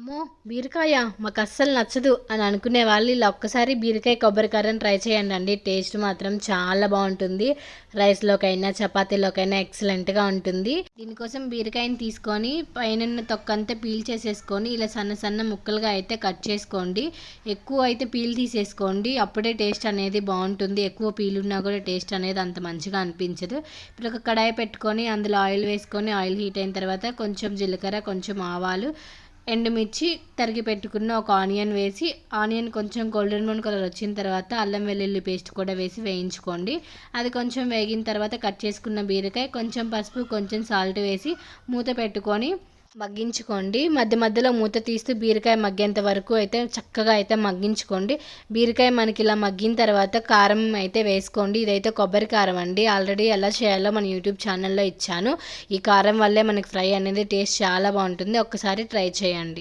అమ్మో బీరకాయ మాకు అస్సలు నచ్చదు అని అనుకునే వాళ్ళు ఇలా ఒక్కసారి బీరకాయ కొబ్బరికారని ట్రై చేయండి అండి. టేస్ట్ మాత్రం చాలా బాగుంటుంది. రైస్లోకైనా చపాతీలోకైనా ఎక్సలెంట్గా ఉంటుంది. దీనికోసం బీరకాయని తీసుకొని పైన తొక్కంతా పీల్ చేసేసుకొని ఇలా సన్న సన్న ముక్కలుగా అయితే కట్ చేసుకోండి. ఎక్కువ అయితే పీల్ తీసేసుకోండి. అప్పుడే టేస్ట్ అనేది బాగుంటుంది. ఎక్కువ పీల్ ఉన్నా కూడా టేస్ట్ అనేది అంత మంచిగా అనిపించదు. ఇప్పుడు ఒక కడాయి పెట్టుకొని అందులో ఆయిల్ వేసుకొని ఆయిల్ హీట్ అయిన తర్వాత కొంచెం జీలకర్ర కొంచెం ఆవాలు ఎండుమిర్చి తరిగి పెట్టుకున్న ఒక ఆనియన్ వేసి ఆనియన్ కొంచెం గోల్డెన్ బ్రౌన్ కలర్ వచ్చిన తర్వాత అల్లం వెల్లుల్లి పేస్ట్ కూడా వేసి వేయించుకోండి. అది కొంచెం వేగిన తర్వాత కట్ చేసుకున్న బీరకాయ కొంచెం పసుపు కొంచెం సాల్ట్ వేసి మూత పెట్టుకొని మగ్గించుకోండి. మధ్య మధ్యలో మూత తీస్తూ బీరకాయ మగ్గేంత వరకు అయితే చక్కగా అయితే మగ్గించుకోండి. బీరకాయ మనకి ఇలా మగ్గిన తర్వాత కారం అయితే వేసుకోండి. ఇదైతే కొబ్బరి కారం అండి. ఆల్రెడీ ఎలా చేయాలో మన యూట్యూబ్ ఛానల్లో ఇచ్చాను. ఈ కారం వల్లే మనకి ఫ్రై అనేది టేస్ట్ చాలా బాగుంటుంది. ఒక్కసారి ట్రై చేయండి.